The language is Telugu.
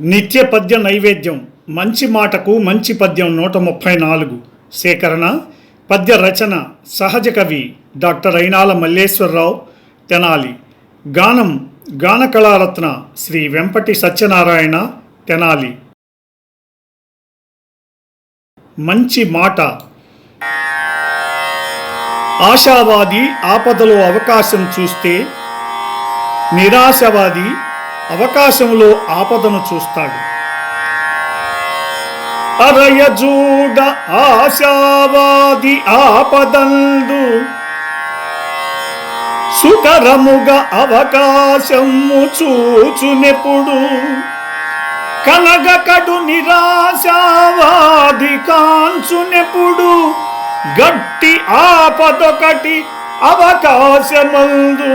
నిత్య పద్య నైవేద్యం మంచి మాటకు మంచి పద్యం నూట ముప్పై నాలుగు. సేకరణ పద్య రచన సహజ కవి డాక్టర్ అయినాల మల్లేశ్వరరావు తెనాలి. గానం గాన కళారత్న శ్రీ వెంపటి సత్యనారాయణ తెనాలి. మంచి మాట. ఆశావాది ఆపదలో అవకాశం చూస్తే నిరాశవాది అవకాశంలో ఆపదను చూస్తాడు. అరయజూడ ఆశావాది ఆపదందు సుకరముగ అవకాశము చూచునెప్పుడు కనగకడు నిరాశావాది కాంచునెప్పుడు గట్టి ఆపదొకటి అవకాశమందు.